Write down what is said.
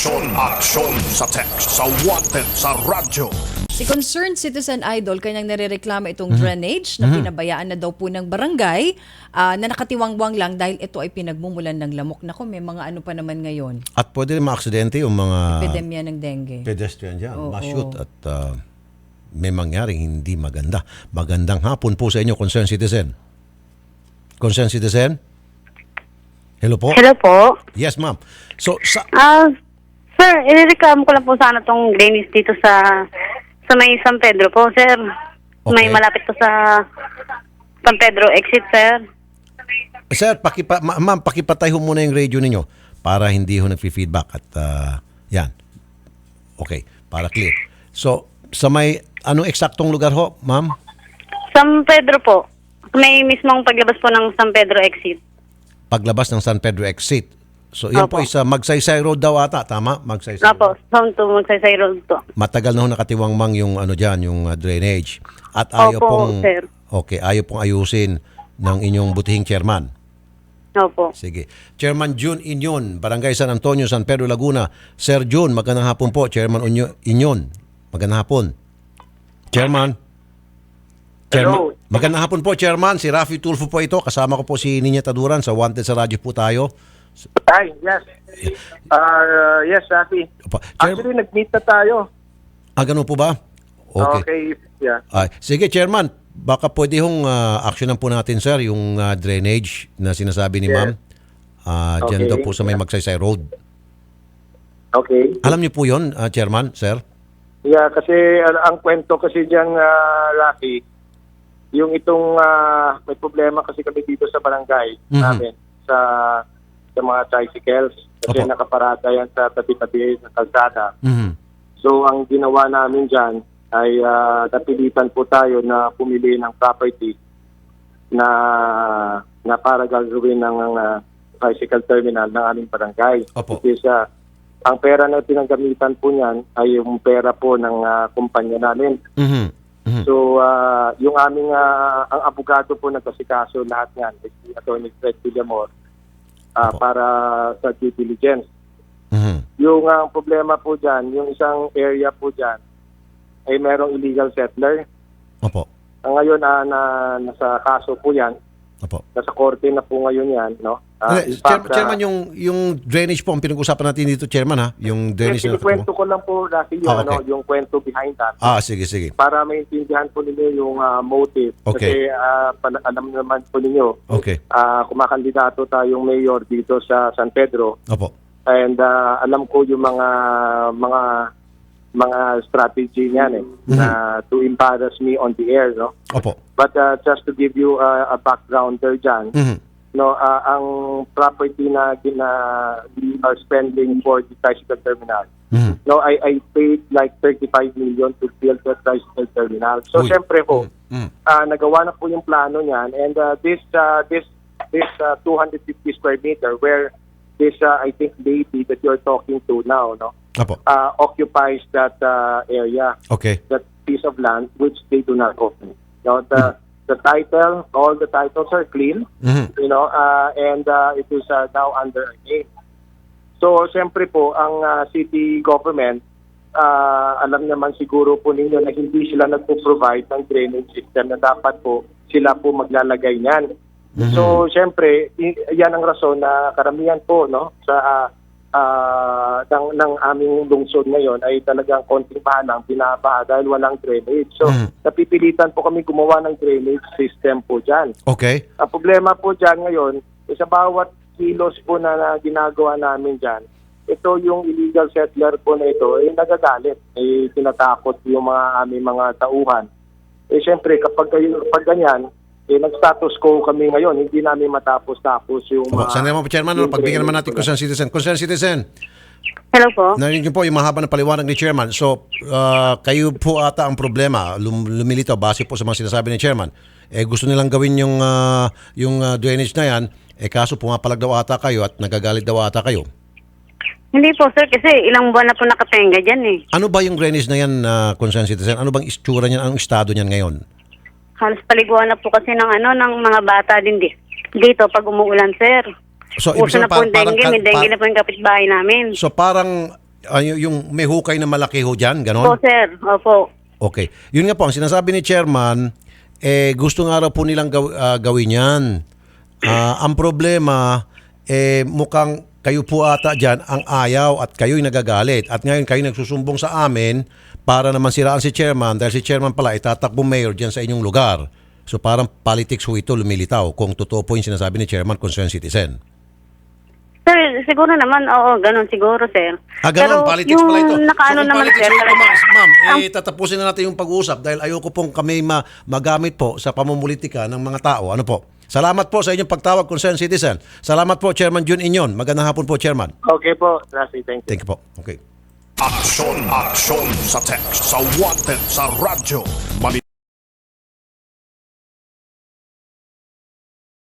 Aksyon, aksyon sa text, sa wanted, sa radyo. Si Concerned Citizen Idol, kanyang nirereklamo itong drainage na pinabayaan na daw po ng barangay ah, na nakatiwangwang lang dahil ito ay pinagmumulan ng lamok. Nako, may mga ano pa naman ngayon. At pwede rin maaksidente yung mga Epidemya ng dengue. pedestrian dyan. Oo. Ma-shoot at ah, may mangyaring hindi maganda. Magandang hapon po sa inyo, concerned citizen. Concerned citizen? Hello po? Hello po. Yes, ma'am. So, sa... Ah, sir, inireklamo ko lang po sana tong drainage dito sa sa may San Pedro po, sir. May Okay. malapit po sa San Pedro exit, sir. Sir, pakipa, ma- ma'am, pakipatay ho muna yung radio ninyo para hindi ho nagfi-feedback at ah, yan. Okay, para clear. So, sa may anong eksaktong lugar ho, ma'am? San Pedro po. May mismong paglabas po ng San Pedro exit. Paglabas ng San Pedro exit. So, yan po Opo. isa Magsaysay Road daw ata, tama? Magsaysay Opo, San to Magsaysay Road po. Matagal na ho nakatiwangmang yung ano diyan, yung ah, drainage. At ayaw Opo, pong sir. Okay, ayaw pong ayusin ng inyong butihing chairman. Opo. Sige. Chairman June Inyon, Barangay San Antonio, San Pedro, Laguna. Sir June, magandang hapon po. Chairman Unyo- Inyon, magandang hapon. Chairman. Chairman. Magandang hapon po, Chairman. Si Rafi Tulfo po ito. Kasama ko po si Ninya Taduran sa Wanted sa Radyo po tayo. Hi, yes. Uh, yes, Rafi. Opo. Chair- Actually, nag-meet na tayo. ah, ganun po ba? Okay. Okay, yeah. Ay, sige, Chairman. Baka pwede hong uh, actionan po natin, sir, yung ah, drainage na sinasabi ni Yes. ma'am. Ah, Diyan Okay. daw po sa may Magsaysay Road. Okay. Alam niyo po yon, ah, Chairman, sir? Yeah, kasi uh, ang kwento kasi diyan, uh, Rafi, yung itong uh, may problema kasi kami dito sa barangay Mhm. namin sa sa mga tricycles kasi Opo. nakaparada yan sa tabi-tabi ng kalsada. Mhm. So ang ginawa namin diyan ay uh, napilitan po tayo na pumili ng property na na para gagawin ng uh, tricycle terminal ng aming barangay. Opo. Kasi sa ang pera na pinanggamitan po niyan ay yung pera po ng ah, kumpanya namin. Mhm. Mhm. So ah, yung aming ah, ang abogado po nagkasikaso lahat niyan, si Attorney Fred Villamor Opo. para sa due diligence. Mhm. Yung ang problema po diyan, yung isang area po diyan ay merong illegal settler. Opo. Ang ngayon na, na nasa kaso po 'yan, Opo. nasa korte na po ngayon 'yan, no? Ah, Hindi, in Chair- fact, ah, chairman, yung, yung drainage po, ang pinag-usapan natin dito, Chairman, ha? Yung drainage na kwento ko lang po dati yung, Ah, okay. ano, yung kwento behind that. Ah, sige, sige. Para maintindihan po ninyo yung ah, motive. Okay. Kasi ah, pala- alam naman po ninyo, Okay. ah, kumakandidato tayong mayor dito sa San Pedro. Opo. And ah, alam ko yung mga mga mga strategy niyan eh, na to embarrass me on the air. No? Opo. But ah, just to give you ah, a background there dyan, Mhm. no ah, ang property na gina we are spending for the tricycle terminal Mhm. no I I paid like 35 million to build the tricycle terminal so Uy. syempre po Mhm. ah, nagawa na po yung plano niyan and ah, this ah, this this ah, 250 square meter where this ah, I think lady that you're talking to now no Opo. ah, occupies that ah, area Okay. that piece of land which they do not own no the the title all the titles are clean Mhm. you know, uh, and uh, it is uh, now under a name. So, siyempre po, ang uh, city government, uh, alam naman siguro po ninyo na hindi sila nagpo-provide ng drainage system na dapat po sila po maglalagay niyan. So, siyempre, yan ang rason na karamihan po no, sa uh, ng, ng aming lungsod ngayon ay talagang konting pahalang binabaha dahil walang drainage. So, Mhm. napipilitan po kami gumawa ng drainage system po dyan. Okay. Ang problema po dyan ngayon, eh, sa bawat kilos po na, na ginagawa namin dyan, ito yung illegal settler po na ito, eh nagagalit, eh tinatakot yung mga aming mga tauhan. Eh syempre, kapag, kayo, kapag ganyan, eh nag-status quo kami ngayon, hindi namin matapos-tapos yung Opo. mga... Sana naman po, Chairman, ano, yung pagbigyan naman natin po concerned citizen. Concerned citizen, Hello po. narinig niyo po yung mahaba ng paliwanag ni Chairman. So, ah, kayo po ata ang problema. Lum- lumilitaw base po sa mga sinasabi ni Chairman. Eh, gusto nilang gawin yung, ah, yung ah, drainage na yan. Eh, kaso pumapalag daw ata kayo at nagagalit daw ata kayo. Hindi po, sir, kasi ilang buwan na po nakatenga dyan eh. Ano ba yung drainage na yan, uh, concerned citizen? Ano bang istura niyan? Anong estado niyan ngayon? Halos paliguan na po kasi ng ano, ng mga bata din di. Dito, pag umuulan, sir. So, Uso na po yung dengue, may dengue na po yung kapitbahay namin. So parang Ah, y- yung may hukay na malaki ho dyan, ganon? Po, sir. Opo. Okay. Yun nga po, ang sinasabi ni Chairman, eh, gusto nga raw po nilang gaw- ah, gawin yan. Ah, ang problema, eh, mukhang kayo po ata dyan ang ayaw at kayo'y nagagalit. At ngayon kayo nagsusumbong sa amin para naman siraan si Chairman dahil si Chairman pala itatakbo mayor dyan sa inyong lugar. So parang politics ho ito lumilitaw kung totoo po yung sinasabi ni Chairman concerned citizen. Sir, siguro naman, oo, ganun siguro, sir. Ah, ganun, Pero politics yung pala ito. nakaano so, naman, politics sir. talaga- ma'am, ma'am, eh, tatapusin na natin yung pag-uusap dahil ayoko pong kami ma- magamit po sa pamumulitika ng mga tao. Ano po? Salamat po sa inyong pagtawag, concerned citizen. Salamat po, Chairman Jun Inyon. Magandang hapon po, Chairman. Okay po, Rafi, thank you. Thank you po. Okay. Aksyon, aksyon sa text, sa wanted, sa radyo. Mali